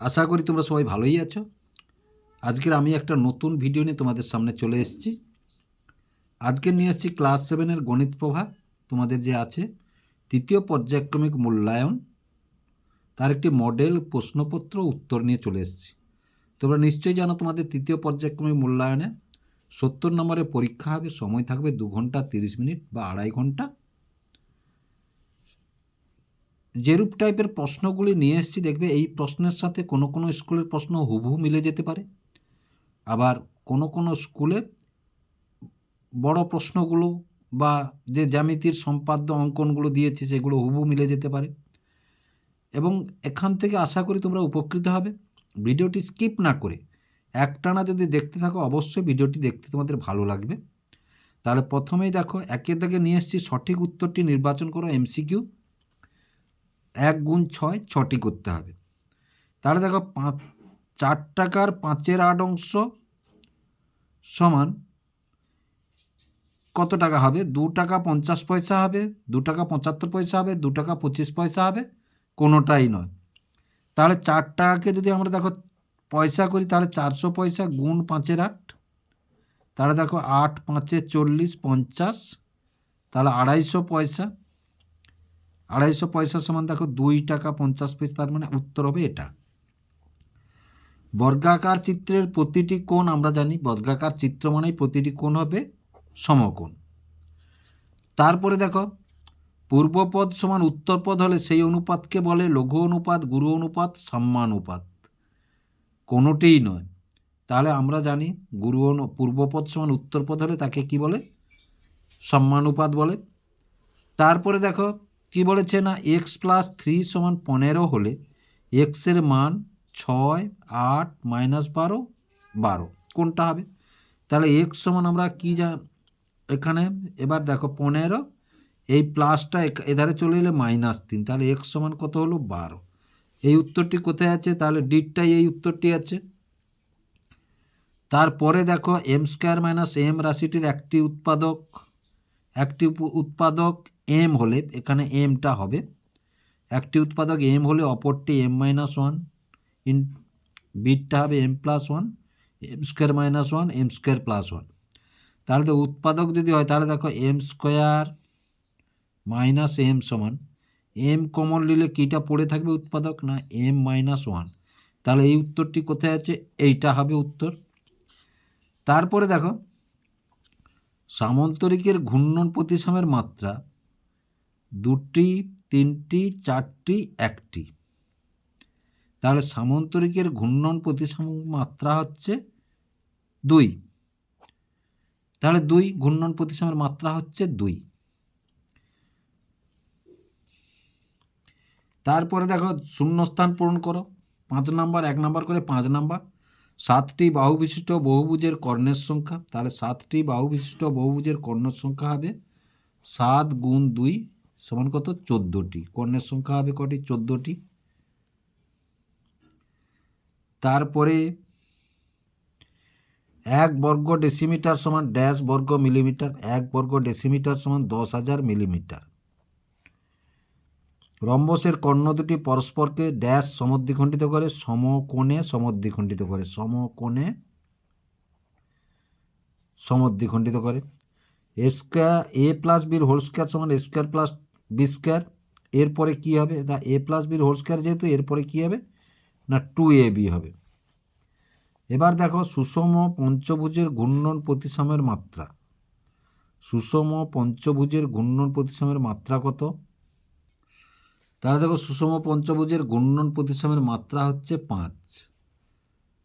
আশা করি তোমরা সবাই ভালোই আছো। আজকের আমি একটা নতুন ভিডিও নিয়ে তোমাদের সামনে চলে এসেছি। আজকে নিয়ে এসেছি ক্লাস সেভেনের গণিত প্রভা। তোমাদের যে আছে, তৃতীয় পর্যায়ক্রমিক মূল্যায়ন। তার একটি মডেল প্রশ্নপত্র, উত্তর নিয়ে চলে এসেছি। তোমরা নিশ্চয়ই জানো তোমাদের তৃতীয় পর্যায়ক্রমিক মূল্যায়নে সত্তর নম্বরের পরীক্ষা হবে, সময় থাকবে দু ঘণ্টা তিরিশ মিনিট বা আড়াই ঘণ্টা। যেরূপ টাইপের প্রশ্নগুলি নিয়ে এসেছি, দেখবে এই প্রশ্নের সাথে কোনো কোনো স্কুলের প্রশ্ন হুবহু মিলে যেতে পারে। আবার কোনো কোনো স্কুলে বড় প্রশ্নগুলো বা যে জ্যামিতির সম্পাদ্য অঙ্কনগুলো দিয়েছে, সেগুলো হুবহু মিলে যেতে পারে। এবং এখান থেকে আশা করি তোমরা উপকৃত হবে। ভিডিওটি স্কিপ না করে একটানা যদি দেখতে থাকো, অবশ্যই ভিডিওটি দেখতে তোমাদের ভালো লাগবে। তাহলে প্রথমেই দেখো একে থেকে নিয়ে এসেছি সঠিক উত্তরটি নির্বাচন করো এমসিকিউ। এক গুণ ছয় ছটি করতে হবে। তাহলে দেখো পাঁচ, চার টাকার পাঁচের আট অংশ সমান কত টাকা হবে? দু টাকা পঞ্চাশ পয়সা হবে, দু টাকা পঁচাত্তর পয়সা হবে, দু টাকা পঁচিশ পয়সা হবে, কোনোটাই নয়। তাহলে চার টাকাকে যদি আমরা দেখো পয়সা করি, তাহলে চারশো পয়সা গুণ পাঁচের আট, তাহলে দেখো আট পাঁচে চল্লিশ পঞ্চাশ, তাহলে আড়াইশো পয়সা আড়াইশো পয়সা সমান দেখো দুই টাকা পঞ্চাশ পয়সা তার মানে উত্তর হবে এটা। বর্গাকার চিত্রের প্রতিটি কোণ আমরা জানি, বর্গাকার চিত্র মানেই প্রতিটি কোণ হবে সমকোণ। তারপরে দেখো, পূর্বপদ সমান উত্তরপদ হলে সেই অনুপাতকে বলে লঘু অনুপাত, গুরু অনুপাত সম্মানুপাত কোনোটিই নয়। তাহলে আমরা জানি গুরু অনু, পূর্বপদ সমান উত্তরপদ হলে তাকে কি বলে? সম্মানুপাত বলে। তারপরে দেখো কি বলেছে না? এক্স প্লাস থ্রি সমান পনেরো হলে এক্সের মান ছয়, আট মাইনাস বারো বারো। কোনটা হবে? তাহলে এক্স সমান আমরা কি যা এখানে, এবার দেখো পনেরো, এই প্লাসটা এধারে চলে এলে মাইনাস তিন। তাহলে এক্স সমান কত হলো? বারো। এই উত্তরটি কোথায় আছে? তাহলে ডিটটাই এই উত্তরটি আছে। তারপরে দেখো এম স্কোয়ার মাইনাস এম রাশিটির একটি উৎপাদক একটি উৎপাদক এম হলে এখানে এমটা হবে। একটি উৎপাদক এম হলে অপরটি এম মাইনাস ওয়ান ইন বিটটা হবে M plus one M square minus one M square plus one তাহলে তো উৎপাদক যদি হয়, তাহলে দেখো এম স্কোয়ার মাইনাস এম সমান। এম কমন নিলে কীটা পড়ে থাকবে উৎপাদক, না এম মাইনাস ওয়ান তাহলে এই উত্তরটি কোথায় আছে? এইটা হবে উত্তর। তারপরে দেখো, সামন্তরিকের ঘূর্ণন প্রতিসমের মাত্রা দুটি, তিনটি, চারটি, একটি। তাহলে সামন্তরিকের ঘূর্ণন প্রতিসম মাত্রা হচ্ছে দুই। তাহলে দুই ঘূর্ণন প্রতিসমের মাত্রা হচ্ছে দুই। তারপরে দেখো শূন্যস্থান পূরণ করো। পাঁচ নাম্বার, এক নাম্বার করে পাঁচ নাম্বার। সাতটি বাহু বিশিষ্ট বহুভুজের কর্ণের সংখ্যা। তাহলে সাতটি বাহু বিশিষ্ট বহুভুজের কর্ণের সংখ্যা হবে সাত গুণ দুই সমান কত? চোদ্দোটি। কর্ণের সংখ্যা হবে কটি? চোদ্দোটি। তারপরে এক বর্গ ডেসিমিটার সমান ড্যাশ বর্গ মিলিমিটার, এক বর্গ ডেসিমিটার সমান দশ হাজার মিলিমিটার। রম্বসের কর্ণ দুটি পরস্পরকে ড্যাশ সমদ্বিখণ্ডিত করে, সমকোণে সমদ্বিখণ্ডিত করে, সমকোণে সমদ্বিখণ্ডিত করে। এ স্কোয়ার, এ প্লাস বির হোল স্কোয়ার সমান A square plus B square এরপরে কী হবে? না এ প্লাস বির হোল স্কোয়ার যেহেতু, এরপরে কী হবে? না টু এ বি হবে। এবার দেখো, সুষম পঞ্চভুজের ঘূর্ণন প্রতিসমের মাত্রা। সুষম পঞ্চভুজের ঘূর্ণন প্রতিসমের মাত্রা কত? তাহলে দেখো, সুষম পঞ্চভুজের ঘূর্ণন প্রতিসমের মাত্রা হচ্ছে পাঁচ।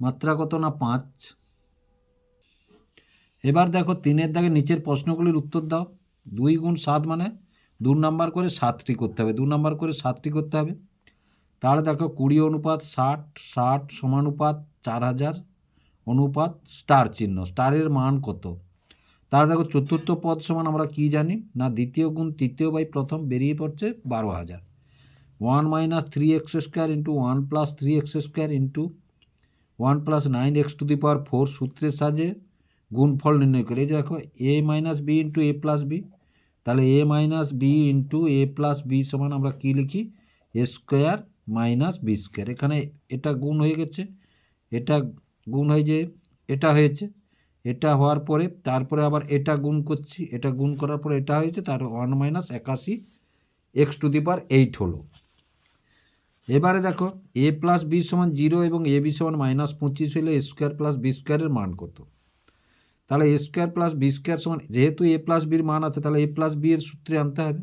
মাত্রা কত না, পাঁচ? এবার দেখো, তিনের দাগে নিচের প্রশ্নগুলির উত্তর দাও। দুই গুণ সাত মানে? দু নাম্বার করে সাতটি করতে হবে, দু নাম্বার করে সাতটি করতে হবে। তাহলে দেখো কুড়ি অনুপাত ষাট ষাট সমানুপাত চার হাজার, অনুপাত স্টার চিহ্ন, স্টারের মান কত? তাহলে দেখো চতুর্থ পদ সমান আমরা কি জানি? না, দ্বিতীয় গুণ তৃতীয় বাই প্রথম বেরিয়ে পড়ছে বারো হাজার। One minus three X square into one plus three X square into one plus nine X to the power four সূত্রের সাহায্যে গুণফল নির্ণয় করে। এই যে দেখো A minus B into A plus B তাহলে A minus B into A plus B সমান আমরা কী লিখি? A square minus B square এখানে এটা গুণ হয়ে গেছে। এটা গুণ হয়ে যে এটা হয়েছে। এটা হওয়ার পরে তারপরে আবার এটা গুণ করছি। এটা গুণ করার পরে এটা হয়েছে, তার ওয়ান মাইনাস একাশি X to the power eight হলো। এবারে দেখো এ প্লাস বি সমান জিরো এবং এ বি সমান মাইনাস পঁচিশ হলে স্কোয়ার প্লাস বি স্কোয়ারের মান কত? তাহলে A square plus B square সমান, যেহেতু এ প্লাস বির মান আছে, তাহলে এ প্লাস বি এর সূত্রে আনতে হবে।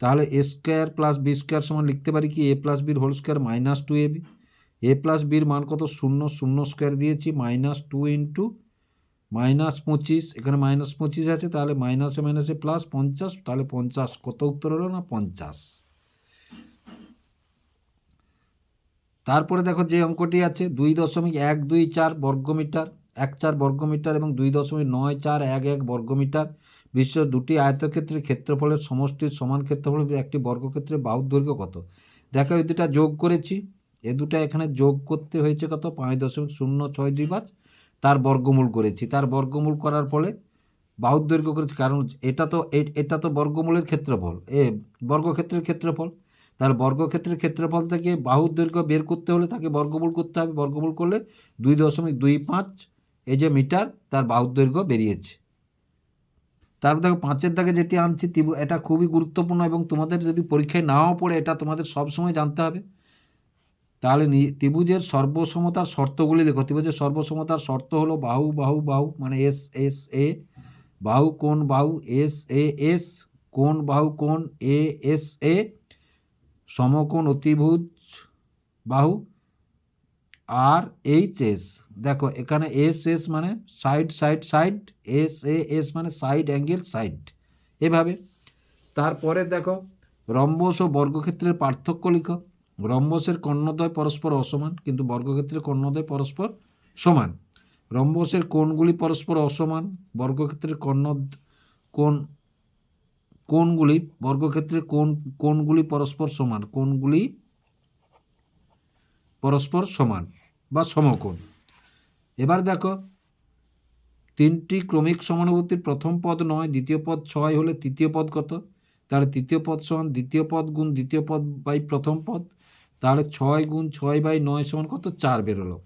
তাহলে A square plus B square সমান লিখতে পারি কি? এ প্লাস বির whole square minus two A B A plus বির মান কত? শূন্য শূন্য স্কোয়ার দিয়েছি মাইনাস টু ইন্টু মাইনাস পঁচিশ। এখানে মাইনাস পঁচিশ আছে, তাহলে মাইনাসে মাইনাসে প্লাস পঞ্চাশ, তাহলে পঞ্চাশ। কত উত্তর হলো না? পঞ্চাশ। তারপরে দেখো যে অঙ্কটি আছে, দুই দশমিক এক দুই চার বর্গমিটার। এক চার বর্গমিটার এবং দুই দশমিক নয় চার এক এক বর্গমিটার। বিশ্ব দুটি আয়তক্ষেত্রের ক্ষেত্রফলের সমষ্টির সমান ক্ষেত্রফল একটি বর্গক্ষেত্রের বাহুর দৈর্ঘ্য কত? দেখো, এই দুটা যোগ করেছি। এ দুটা এখানে যোগ করতে হয়েছে কত? পাঁচ দশমিক শূন্য ছয় দুই পাঁচ। তার বর্গমূল করেছি। তার বর্গমূল করার ফলে বাহুর দৈর্ঘ্য করেছি। কারণ এটা তো এটা তো বর্গমূলের ক্ষেত্রফল। এ, বর্গক্ষেত্রের ক্ষেত্রফল। তার বর্গক্ষেত্রের ক্ষেত্রফল থেকে বাহুর দৈর্ঘ্য বের করতে হলে তাকে বর্গমূল করতে হবে। বর্গমূল করলে দুই দশমিক দুই পাঁচ এই যে মিটার, তার বাহুর দৈর্ঘ্য বেরিয়েছে। তারপর দেখো পাঁচের দাগে যেটি আনছি ত্রিভু এটা খুবই গুরুত্বপূর্ণ এবং তোমাদের যদি পরীক্ষায় নাও পড়ে, এটা তোমাদের সবসময় জানতে হবে। তাহলে ত্রিভুজের সর্বসমতার শর্তগুলি লেখো। ত্রিভুজের সর্বসমতার শর্ত হলো বাহু বাহু বাহু মানে এস এস, এ। বাহু কোন বাহু, এস, এ, এস কোন বাহু কোন এ, এস, এ। সমকোণ, অতিভুজ, বাহু, আর, এইচ, এস। দেখো, এখানে এস এস মানে side side side S A S মানে সাইড অ্যাঙ্গেল সাইড এভাবে। তারপরে দেখো, রম্বস ও বর্গক্ষেত্রের পার্থক্য লিখো। রম্বসের কর্ণদ্বয় পরস্পর অসমান, কিন্তু বর্গক্ষেত্রের কর্ণদ্বয় পরস্পর সমান। রম্বসের কোণগুলি পরস্পর অসমান, বর্গক্ষেত্রের কর্ণ কোণ, কোণগুলি, বর্গক্ষেত্রের কোণ, কোণগুলি পরস্পর সমান, কোণগুলি পরস্পর সমান বা সমকোণ। এবার দেখো, তিনটি ক্রমিক সমানুভূতির প্রথম পদ নয়, দ্বিতীয় পদ ছয় হলে তৃতীয় পদ কত? তাহলে তৃতীয় পদ সমান দ্বিতীয় পদ গুণ দ্বিতীয় পদ বাই প্রথম পদ, তাহলে ছয় গুণ ছয় বাই নয় সমান কত? চার বেরোলো।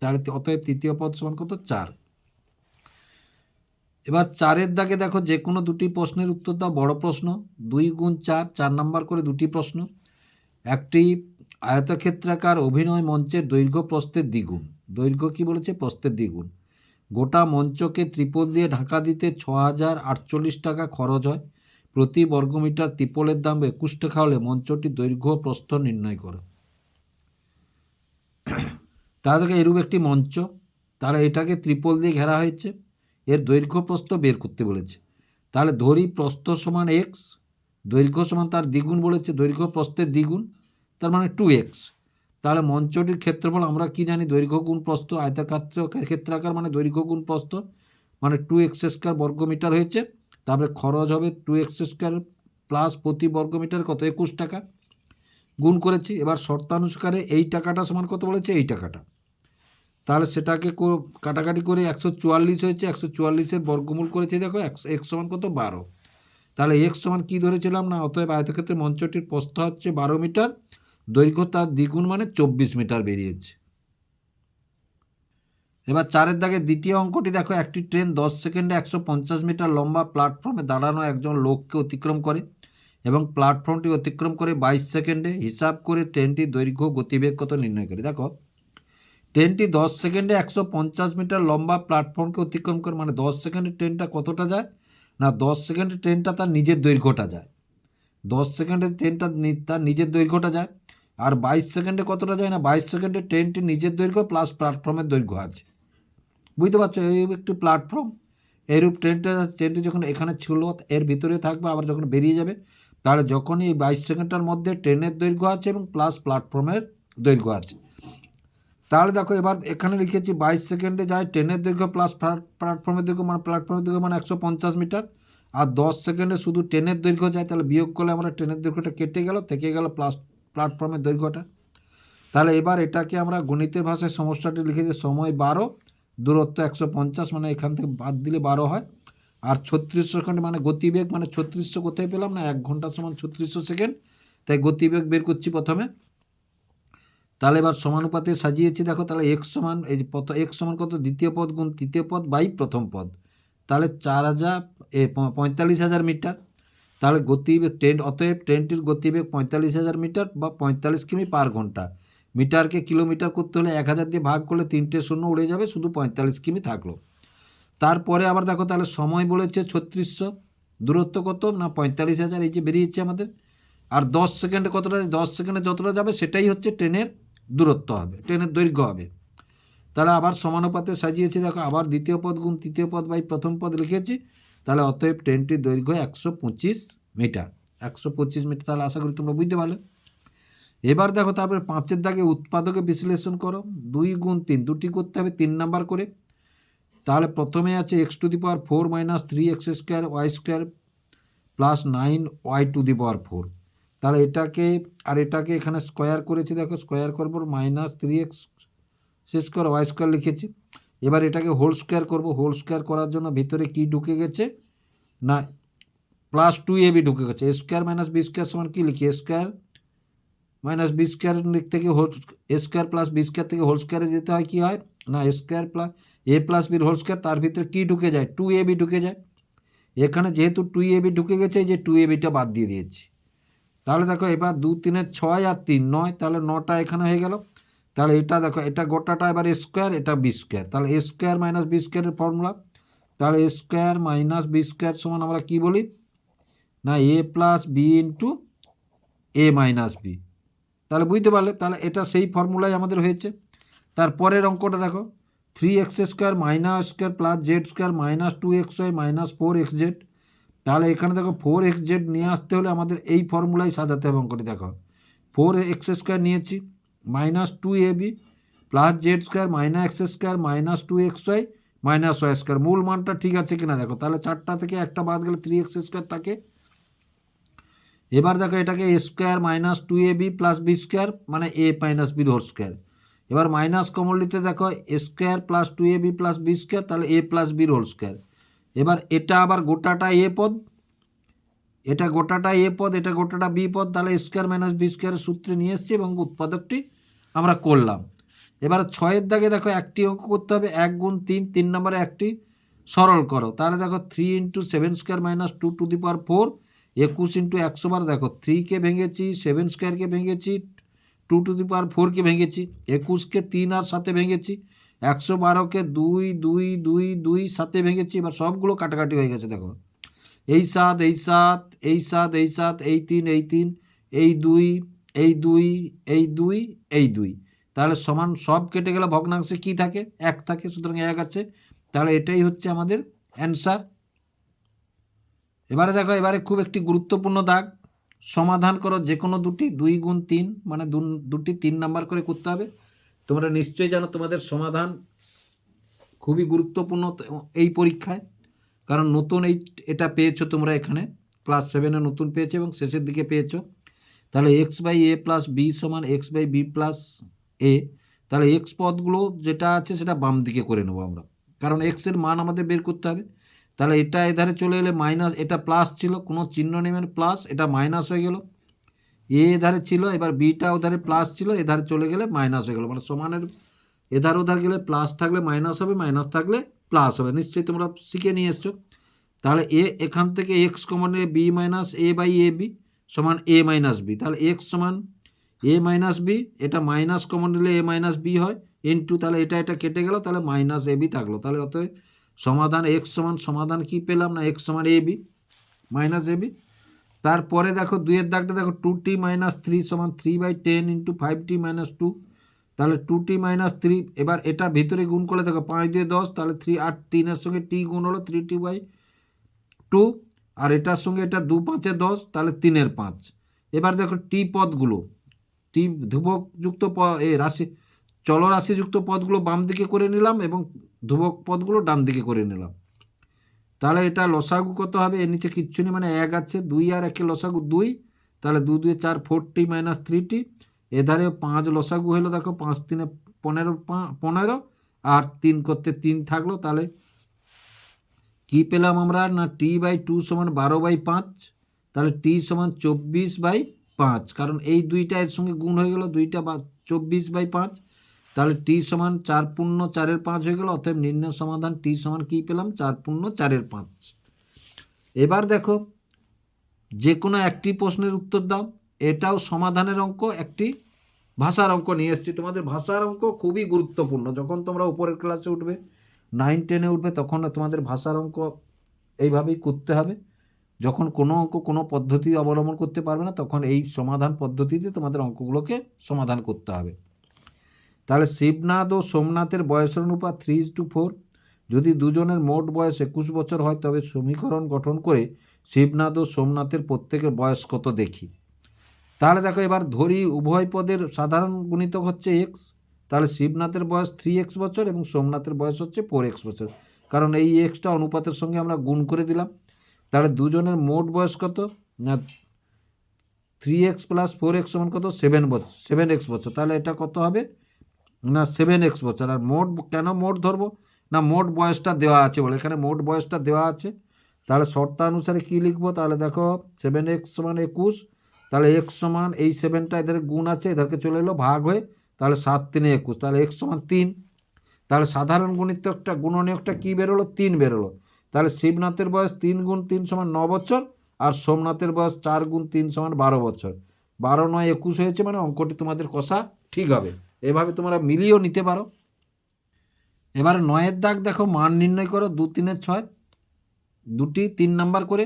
তাহলে অতএব তৃতীয় পদ সমান কত? চার। এবার চারের দাগে দেখো, যে কোনো দুটি প্রশ্নের উত্তর দাও, বড় প্রশ্ন, দুই গুণ চার চার নাম্বার করে দুটি প্রশ্ন। একটি আয়তক্ষেত্রাকার অভিনয় মঞ্চের দৈর্ঘ্য প্রস্থের দ্বিগুণ। দৈর্ঘ্য কি বলেছে? প্রস্তের দ্বিগুণ। গোটা মঞ্চকে ত্রিপল দিয়ে ঢাকা দিতে ছ হাজার আটচল্লিশ টাকা খরচ হয়। প্রতি বর্গমিটার ত্রিপলের দাম একুশ টাকা হলে মঞ্চটির দৈর্ঘ্য প্রস্থ নির্ণয় করে। দেখো এরূপ একটি মঞ্চ। তারা এটাকে ত্রিপল দিয়ে ঘেরা হয়েছে। এর দৈর্ঘ্য প্রস্থ বের করতে বলেছে। তাহলে ধরি প্রস্থ সমান এক্স দৈর্ঘ্য সমান তার দ্বিগুণ বলেছে। দৈর্ঘ্য প্রস্থের দ্বিগুণ, তার মানে টু এক্স তাহলে মঞ্চটির ক্ষেত্রফল আমরা কি জানি? দৈর্ঘ্য গুণ প্রস্থ আয়তাক্ষেত্র ক্ষেত্রাকার মানে দৈর্ঘ্য গুণ প্রস্থ মানে টু এক্স স্কোয়ার বর্গমিটার হয়েছে। তারপরে খরচ হবে টু এক্স স্কোয়ার প্লাস প্রতি বর্গমিটার কত? একুশ টাকা। গুণ করেছি, এবার শর্তানুসারে এই টাকাটা সমান কত বলেছে? এই টাকাটা। তাহলে সেটাকে কাটাকাটি করে একশো চুয়াল্লিশ হয়েছে, একশো চুয়াল্লিশের বর্গমূল করেছে, দেখো একশো এক্স সমান কত? বারো। তাহলে এক্স সমান কী ধরেছিলাম না? অতএব আয়তক্ষেত্রে মঞ্চটির প্রস্থ হচ্ছে বারো মিটার। দৈর্ঘ্য তার দ্বিগুণ মানে চব্বিশ মিটার বেরিয়েছে। এবার চারের দাগে দ্বিতীয় অঙ্কটি দেখো, একটি ট্রেন দশ সেকেন্ডে একশো পঞ্চাশ মিটার লম্বা প্ল্যাটফর্মে দাঁড়ানো একজন লোককে অতিক্রম করে এবং প্ল্যাটফর্মটি অতিক্রম করে বাইশ সেকেন্ডে হিসাব করে ট্রেনটির দৈর্ঘ্য, গতিবেগ কত নির্ণয় করে। দেখো, ট্রেনটি দশ সেকেন্ডে একশো পঞ্চাশ মিটার লম্বা প্ল্যাটফর্মকে অতিক্রম করে মানে দশ সেকেন্ডে ট্রেনটা কতটা যায় না দশ সেকেন্ডে ট্রেনটা তার নিজের দৈর্ঘ্যটা যায়। দশ সেকেন্ডে ট্রেনটা তার নিজের দৈর্ঘ্যটা যায়। আর বাইশ সেকেন্ডে কতটা যায় না? বাইশ সেকেন্ডে ট্রেনটি নিজের দৈর্ঘ্য প্লাস প্ল্যাটফর্মের দৈর্ঘ্য আছে। বুঝতে পারছ? এই একটি প্ল্যাটফর্ম এরূপ ট্রেনটা, ট্রেনটি যখন এখানে ছিল, এর ভিতরে থাকবে, আবার যখন বেরিয়ে যাবে, তাহলে যখনই এই বাইশ সেকেন্ডটার মধ্যে ট্রেনের দৈর্ঘ্য আছে এবং প্লাস প্ল্যাটফর্মের দৈর্ঘ্য আছে। তাহলে দেখো, এবার এখানে লিখেছি বাইশ সেকেন্ডে যায় ট্রেনের দৈর্ঘ্য প্লাস প্ল্যাটফর্মের দৈর্ঘ্য মানে প্ল্যাটফর্মের দৈর্ঘ্য মানে একশো পঞ্চাশ মিটার। আর দশ সেকেন্ডে শুধু ট্রেনের দৈর্ঘ্য যায়, তাহলে বিয়োগ করলে আমরা ট্রেনের দৈর্ঘ্যটা কেটে গেল, থেকে গেল প্লাস প্ল্যাটফর্মের দৈর্ঘ্যটা। তাহলে এবার এটাকে আমরা গণিতের ভাষায় সমস্যাটি লিখেছি সময় বারো, দূরত্ব একশো পঞ্চাশ মানে এখান থেকে বাদ দিলে বারো হয়। আর ছত্রিশশো সেকেন্ড মানে গতিবেগ মানে ছত্রিশশো কোথায় পেলাম না? এক ঘণ্টা সমান ছত্রিশশো সেকেন্ড। তাই গতিবেগ বের করছি প্রথমে। তাহলে এবার সমানুপাতে সাজিয়েছি, দেখো, তাহলে এক সমান, এই যে প্রথম এক্স সমান কত? দ্বিতীয় পদ গুণ তৃতীয় পদ বাই প্রথম পদ। তাহলে চার হাজার, এ পঁয়তাল্লিশ হাজার মিটার। তাহলে গতিবেগ ট্রেন অতএব ট্রেনটির গতিবেগ পঁয়তাল্লিশ হাজার মিটার বা পঁয়তাল্লিশ কিমি পার ঘণ্টা। মিটারকে কিলোমিটার করতে হলে এক হাজার দিয়ে ভাগ করলে তিনটে শূন্য উড়ে যাবে, শুধু পঁয়তাল্লিশ কিমি থাকল। তারপরে আবার দেখো তাহলে সময় বলেছে ছত্রিশশো। দূরত্ব কত? না, পঁয়তাল্লিশ হাজার, এই যে বেরিয়েছে আমাদের। আর দশ সেকেন্ডে কতটা, দশ সেকেন্ডে যতটা যাবে সেটাই হচ্ছে ট্রেনের দূরত্ব হবে ট্রেনের দৈর্ঘ্য হবে। তাহলে আবার সমানুপাতে সাজিয়েছি, দেখো আবার দ্বিতীয় পদ গুণ, তৃতীয় পদ বাই প্রথম পদ লিখেছি। তাহলে অতএব ট্রেনটির দৈর্ঘ্য একশো পঁচিশ মিটার। একশো পঁচিশ মিটার তাহলে আশা করি তোমরা বুঝতে পারলে। এবার দেখো তারপরে পাঁচের দাগে উৎপাদকে বিশ্লেষণ করো। দুই গুণ তিন, দুটি করতে হবে তিন নাম্বার করে। তাহলে প্রথমে আছে X to the power four minus three X square Y square plus nine Y to the power four. তাহলে এটাকে, আর এটাকে এখানে স্কোয়ার করেছি দেখো, স্কোয়ার করব minus three X square Y square লিখেছি। এবার এটাকে হোল স্কোয়ার করব। হোল স্কোয়ার করার জন্য ভিতরে কি ঢুকে গেছে? না প্লাস টু এ বি ঢুকে গেছে। A square minus B square সমান কী লিখি? A square minus B square দিক থেকে whole A square plus B square থেকে হোল স্কোয়ারে যেতে হয়, কী হয়? না A square plus A plus বির হোল স্কোয়ার তার ভিতরে কী ঢুকে যায়? টু এ বি ঢুকে যায়। এখানে যেহেতু টু এ বি ঢুকে গেছে যে টু এ বিটা বাদ দিয়ে দিয়েছি। তাহলে দেখো, এবার দু তিনের ছয় আর তিন, নয়, তাহলে নটা এখানে হয়ে গেল। তাহলে এটা দেখো, এটা গোটাটা এবার স্কোয়ার এটা বি স্কোয়ার তাহলে এ স্কোয়ার মাইনাস বি স্কোয়ারের ফর্মুলা তাহলে A square minus B square সমান আমরা কী বলি? না A plus B into A minus B তাহলে বুঝতে পারলে, তাহলে এটা সেই ফর্মুলাই আমাদের হয়েছে। তারপরের অঙ্কটা দেখো three X square minus square plus Z square minus two X Y minus four X Z তাহলে এখানে দেখো ফোর এক্স জেড নিয়ে আসতে হলে আমাদের এই ফর্মুলাই সাজাতে হবে অঙ্কটি, দেখো। ফোর এক্স স্কোয়ার নিয়েছি। Minus two A B plus Z square minus X square minus two X Y minus Y square. মূল মানটা ঠিক আছে কিনা দেখো। তাহলে চারটা থেকে একটা বাদ গেলে থ্রি এক্স স্কোয়ার থাকে। এবার দেখো এটাকে A square minus two A B plus B square মানে A minus B whole square. এবার মাইনাস কমন নিতে দেখো A square plus two A B plus B square, তাহলে এ প্লাস বির হোল স্কোয়ার। এবার এটা আবার গোটাটা এ পদ এটা গোটাটা এ পদ, এটা গোটাটা বি পদ, তাহলে স্কোয়ার মাইনাস বি স্কোয়ারের সূত্রে নিয়ে এসেছি এবং উৎপাদকটি আমরা করলাম। এবার ছয়ের দাগে দেখো একটি অঙ্ক করতে হবে, এক গুণ তিন তিন নম্বরে একটি সরল করো। তাহলে দেখো three into seven square minus two to the power four একুশ ইন্টু একশো বার দেখো থ্রিকে ভেঙেছি সেভেন স্কোয়ারকে ভেঙেছি টু টু দি পাওয়ার ফোরকে ভেঙেছি একুশকে তিন আর সাথে ভেঙেছি, একশো বারোকে দুই দুই দুই দুই সাথে ভেঙেছি, এবার সবগুলো কাটাকাটি হয়ে গেছে দেখো। এই সাত এই সাত এই সাত এই সাত, এই তিন এই তিন, এই দুই এই দুই এই দুই এই দুই। তাহলে সমান সব কেটে গেলে ভগ্নাংশে কী থাকে? এক থাকে, সুতরাং এক আছে। তাহলে এটাই হচ্ছে আমাদের অ্যান্সার। এবারে দেখো, এবারে খুব একটি গুরুত্বপূর্ণ দাগ। সমাধান করো যে কোনো দুটি, দুই গুণ তিন মানে দুটি তিন নাম্বার করে করতে হবে। তোমরা নিশ্চয়ই জানো তোমাদের সমাধান খুবই গুরুত্বপূর্ণ এই পরীক্ষায়। কারণ নতুন এই এটা পেয়েছ তোমরা এখানে ক্লাস সেভেনে নতুন পেয়েছ এবং শেষের দিকে পেয়েছ। তাহলে X by A plus B সমান X by B plus A তাহলে এক্স পদগুলো যেটা আছে সেটা বাম দিকে করে নেব আমরা। কারণ এক্সের মান আমাদের বের করতে হবে। তাহলে এটা এধারে চলে এলে মাইনাস এটা প্লাস ছিল, কোনো চিহ্ন নেবেন প্লাস এটা মাইনাস হয়ে গেল। এ এধারে ছিল, এবার বিটা ওধারে প্লাস ছিল, এধারে চলে গেলে মাইনাস হয়ে গেল। মানে সমানের এধার ওধার গেলে প্লাস থাকলে মাইনাস হবে মাইনাস থাকলে প্লাস হবে। নিশ্চয়ই তোমরা শিখে নিয়ে এসছো। তাহলে এ এখান থেকে X common B minus A by A B সমান এ মাইনাস বি তাহলে এক্স সমান এ মাইনাস বি এটা মাইনাস কমন নিলে এ মাইনাস বি হয়। ইন্টু তাহলে এটা এটা কেটে গেল, তাহলে মাইনাস এ বি থাকল। তাহলে অতএব সমাধান এক্স সমান, সমাধান কি পেলাম না? এক্স সমান A B minus A B তারপরে দেখো দুইয়ের দাগটা দেখো টু টি মাইনাস থ্রি সমান three by ten into five T minus two তাহলে টু টি মাইনাস থ্রি এবার এটা ভিতরে গুণ করলে দেখো পাঁচ দিয়ে দশ, তাহলে থ্রি আট, তিনের সঙ্গে টি গুণ হলো থ্রি টি বাই টু আর এটার সঙ্গে এটা দু পাঁচে দশ, তাহলে তিনের পাঁচ। এবার দেখো টি পদগুলো টি ধ্রুবকযুক্ত প, এ রাশি, চলরাশিযুক্ত পদগুলো বাম দিকে করে নিলাম এবং ধ্রুবক পদগুলো ডান দিকে করে নিলাম। তাহলে এটা লসাগু কত হবে? এর নিচে কিচ্ছু নেই মানে এক আছে, দুই আর একে লসাগু দুই, তাহলে দু দুই চার ফোর টি মাইনাস থ্রিটি এধারে পাঁচ লসাগু হলো দেখো পাঁচ তিনে পনেরো পনেরো আর তিন করতে তিন থাকল, তাহলে কি পেলাম আমরা? না টি বাই টু সমান বারো বাই পাঁচ, তাহলে টি সমান চব্বিশ বাই পাঁচ, কারণ এই দুইটা এর সঙ্গে গুণ হয়ে গেল, দুইটা বা চব্বিশ বাই পাঁচ, তাহলে টি সমান চার পূর্ণ চারের পাঁচ হয়ে গেল, অতএব নির্ণয় সমাধান টি সমান কী পেলাম? চার পূর্ণ চারের পাঁচ। এবার দেখো, যে কোনো একটি প্রশ্নের উত্তর দাও। এটাও সমাধানের অঙ্ক, একটি ভাষার অঙ্ক নিয়ে এসেছি। তোমাদের ভাষার অঙ্ক খুবই গুরুত্বপূর্ণ। যখন তোমরা উপরের ক্লাসে উঠবে নাইন টেনে উঠবে, তখন তোমাদের ভাষার অঙ্ক এইভাবেই করতে হবে। যখন কোনো অঙ্ক কোনো পদ্ধতি অবলম্বন করতে পারবে না, তখন এই সমাধান পদ্ধতিতে তোমাদের অঙ্কগুলোকে সমাধান করতে হবে। তাহলে শিবনাথ ও সোমনাথের বয়সের অনুপাত থ্রি টু ফোর যদি দুজনের মোট বয়স একুশ বছর হয়, তবে সমীকরণ গঠন করে শিবনাথ ও সোমনাথের প্রত্যেকের বয়স কত দেখি। তাহলে দেখো এবার ধরি উভয় পদের সাধারণ গুণিতক হচ্ছে এক্স তাহলে শিবনাথের বয়স থ্রি এক্স বছর এবং সোমনাথের বয়স হচ্ছে ফোর এক্স বছর। কারণ এই এক্সটা অনুপাতের সঙ্গে আমরা গুণ করে দিলাম। তাহলে দুজনের মোট বয়স কত? না three X plus four X সমান কত? সেভেন বছর সেভেন এক্স বছর। তাহলে এটা কত হবে? না সেভেন এক্স বছর। আর মোট, কেন মোট ধরবো? না, মোট বয়সটা দেওয়া আছে বলে। এখানে মোট বয়সটা দেওয়া আছে। তাহলে শর্তানুসারে কী লিখব? তাহলে দেখো সেভেন এক্স সমান একুশ তাহলে এক্স সমান এই সেভেনটা এদের গুণ আছে, এদেরকে চলে এলো ভাগ হয়ে, তাহলে সাত তিনে একুশ, তাহলে এক্স সমান তিন। তাহলে সাধারণ গুণিতকটা, গুণনীয়কটা কী বেরোলো? তিন বেরোলো। তাহলে শিবনাথের বয়স তিন গুণ তিন সমান ন বছর, আর সোমনাথের বয়স চার গুণ তিন সমান বারো বছর। বারো, নয়, একুশ হয়েছে মানে অঙ্কটি তোমাদের কষা ঠিক হবে। এভাবে তোমরা মিলিয়েও নিতে পারো। এবার নয়ের দাগ দেখো, মান নির্ণয় করো, দু, তিনের ছয়। দুটি, তিন নাম্বার করে।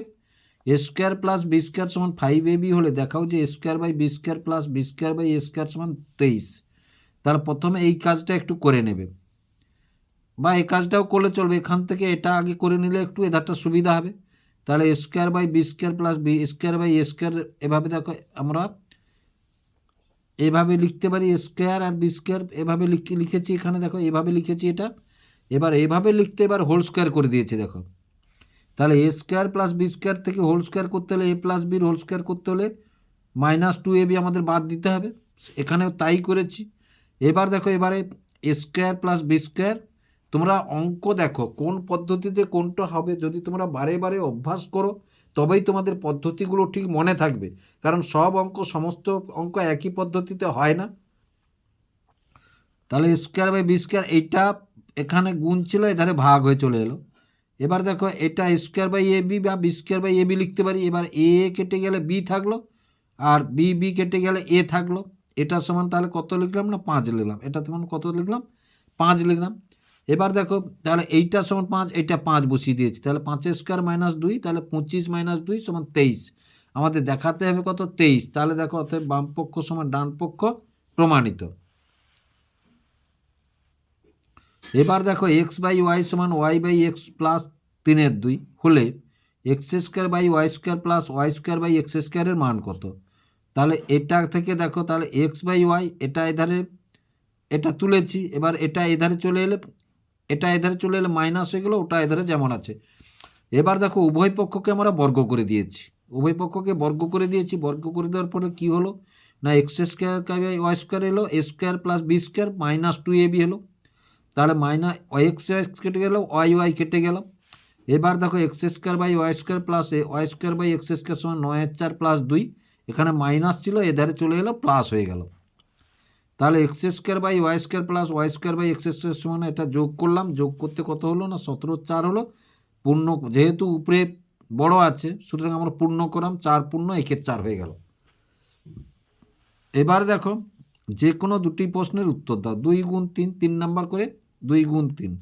A square plus B square সমান ফাইভ এ বি হলে দেখাও যে A square by B square plus B square by A square সমান তেইশ। তাহলে প্রথমে এই কাজটা একটু করে নেবে। বা এই কাজটাও করলে চলবে। এখান থেকে এটা আগে করে নিলে একটু এধারটা সুবিধা হবে। তাহলে square by B square plus B square by square এভাবে দেখো আমরা এভাবে লিখতে পারি স্কোয়ার আর বি স্কোয়ার এভাবে লিখে লিখেছি এখানে দেখো, এভাবে লিখেছি এটা। এবার এভাবে লিখতে এবার হোল স্কোয়ার করে দিয়েছি, দেখো। তাহলে A square plus B square থেকে হোল স্কোয়ার করতে হলে এ প্লাস বির হোল স্কোয়ার করতে হলে মাইনাস টু এ বি আমাদের বাদ দিতে হবে। এখানেও তাই করেছি। এবার দেখো, এবারে A square plus B square তোমরা অঙ্ক দেখো, কোন পদ্ধতিতে কোনটা হবে। যদি তোমরা বারে বারে অভ্যাস করো, তবেই তোমাদের পদ্ধতিগুলো ঠিক মনে থাকবে। কারণ সব অঙ্ক, সমস্ত অঙ্ক একই পদ্ধতিতে হয় না। তাহলে স্কোয়ার বাই বি স্কোয়ার এইটা এখানে গুণ ছিল, এধারে ভাগ হয়ে চলে এলো। এবার দেখো এটা স্কোয়ার বাই এ বি বা B square by A B লিখতে পারি। এবার এ কেটে গেলে বি থাকল আর বি বি কেটে গেলে এ থাকল। এটা সমান তাহলে কত লিখলাম না? পাঁচ লিখলাম। এটা সমান কত লিখলাম? পাঁচ লিখলাম। এবার দেখো তাহলে এইটা সমান পাঁচ, এইটা পাঁচ বসিয়ে দিয়েছি। তাহলে পাঁচের স্কোয়ার মাইনাস দুই, তাহলে পঁচিশ মাইনাস দুই সমান তেইশ। আমাদের দেখাতে হবে কত? তেইশ। তাহলে দেখো অতএব বাম পক্ষ সমান ডান পক্ষ প্রমাণিত। এবার দেখো এক্স বাই ওয়াই সমান ওয়াই বাই এক্স প্লাস তিনের দুই হলে X square by Y square plus Y square by X স্কোয়ারের মান কত? তাহলে এটা থেকে দেখো, তাহলে এক্স বাই ওয়াই এটা এধারে, এটা তুলেছি, এবার এটা এধারে চলে এলে, এটা এধারে চলে এলে মাইনাস হয়ে গেলো, ওটা এধারে যেমন আছে। এবার দেখো উভয় পক্ষকে আমরা বর্গ করে দিয়েছি। উভয় পক্ষকে বর্গ করে দিয়েছি, বর্গ করে দেওয়ার পরে কী হলো? না এক্স স্কোয়ার ওয়াই স্কোয়ার এলো A square plus B square minus two A B হলো। তাহলে মাইনাস এক্স এক্স কেটে গেল ওয়াই ওয়াই কেটে গেল। এবার দেখো X square by Y square plus A Y square by X square সমান নয় চার প্লাস দুই। এখানে মাইনাস ছিল, এধারে চলে এলো প্লাস হয়ে গেল। তাহলে X square by Y square plus Y square by X square সমান এটা যোগ করলাম। যোগ করতে কত হলো না? সতেরো চার হলো। পূর্ণ যেহেতু উপরে বড় আছে, সুতরাং আমরা পূর্ণ করলাম, চার পূর্ণ, একের চার হয়ে গেল। এবার দেখো, যে কোনো দুটি প্রশ্নের উত্তর দাও। দুই গুণ তিন তিন নাম্বার করে দুই গুণ তিন।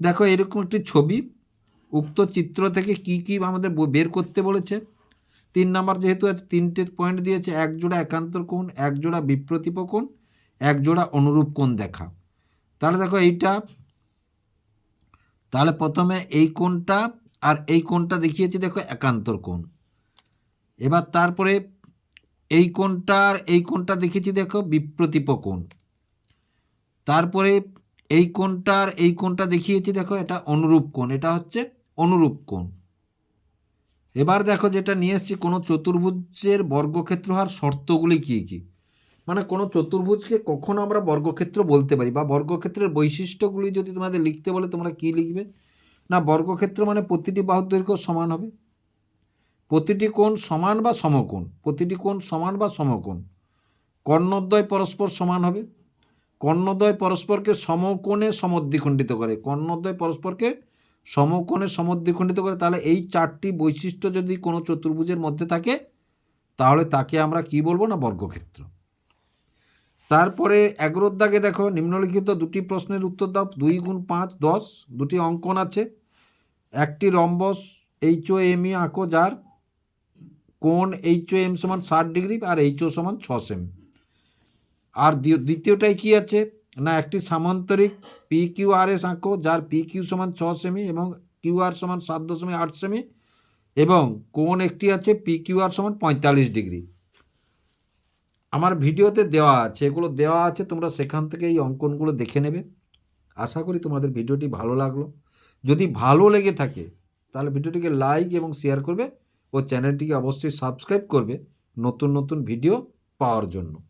দেখো, এরকম একটি ছবি, উক্ত চিত্র থেকে কি কি আমাদের বের করতে বলেছে। তিন নাম্বার যেহেতু আছে তিনটে পয়েন্ট দিয়েছে, এক জোড়া একান্তর কোণ, এক জোড়া বিপ্রতিপ কোণ, এক জোড়া অনুরূপ কোণ দেখা। তাহলে দেখো, এইটা, তাহলে প্রথমে এই কোণটা আর এই কোণটা দেখিয়েছি, দেখো, একান্তর কোণ। এবার তারপরে এই কোণটা আর এই কোণটা দেখিয়েছি, দেখো, বিপ্রতিপ কোণ। তারপরে এই কোণটার, এই কোণটা দেখিয়েছি, দেখো, এটা অনুরূপ কোণ, এটা হচ্ছে অনুরূপ কোণ। এবার দেখো যেটা নিয়ে এসেছি, কোনো চতুর্ভুজের বর্গক্ষেত্র হওয়ার শর্তগুলি কী কী? মানে কোনো চতুর্ভুজকে কখন আমরা বর্গক্ষেত্র বলতে পারি, বা বর্গক্ষেত্রের বৈশিষ্ট্যগুলি যদি তোমাদের লিখতে বলে, তোমরা কী লিখবে? না, বর্গক্ষেত্র মানে প্রতিটি বাহুর দৈর্ঘ্য সমান হবে। প্রতিটি কোণ সমান বা সমকোণ? প্রতিটি কোণ সমান বা সমকোণ? কর্ণদ্বয় পরস্পর সমান হবে। কর্ণদ্বয় পরস্পরকে সমকোণে সমদ্বিখণ্ডিত করে। কর্ণদ্বয় পরস্পরকে সমকোণে সমদ্বিখণ্ডিত করে, তাহলে এই চারটি বৈশিষ্ট্য যদি কোনো চতুর্ভুজের মধ্যে থাকে, তাহলে তাকে আমরা কি বলব না, বর্গক্ষেত্র। তারপরে এগারোর দাগে দেখো, নিম্নলিখিত দুটি প্রশ্নের উত্তর দাও, দুই গুণ পাঁচ, দশ, দুটি অঙ্কন আছে। একটি rhombus H O M E আঁকো যার, কোণ এইচ ও এম সমান ষাট ডিগ্রি আর এইচ ও সমান ছ সেমি। আর দ্বি- দ্বিতীয়টায় কি আছে? না, একটি সামান্তরিক পি কিউ আর এস আঁকো যার পি কিউ সমান ছ সেমি এবং কিউ আর সমান সাত দশমিক আট সেমি এবং কোন একটি আছে পি কিউ আর সমান পঁয়তাল্লিশ ডিগ্রি। আমার ভিডিওতে দেওয়া আছে, এগুলো দেওয়া আছে, তোমরা সেখান থেকে এই অঙ্কনগুলো দেখে নেবে। আশা করি তোমাদের ভিডিওটি ভালো লাগল। যদি ভালো লেগে থাকে, তাহলে ভিডিওটিকে লাইক এবং শেয়ার করবে ও চ্যানেলটিকে অবশ্যই সাবস্ক্রাইব করবে নতুন নতুন ভিডিও পাওয়ার জন্য।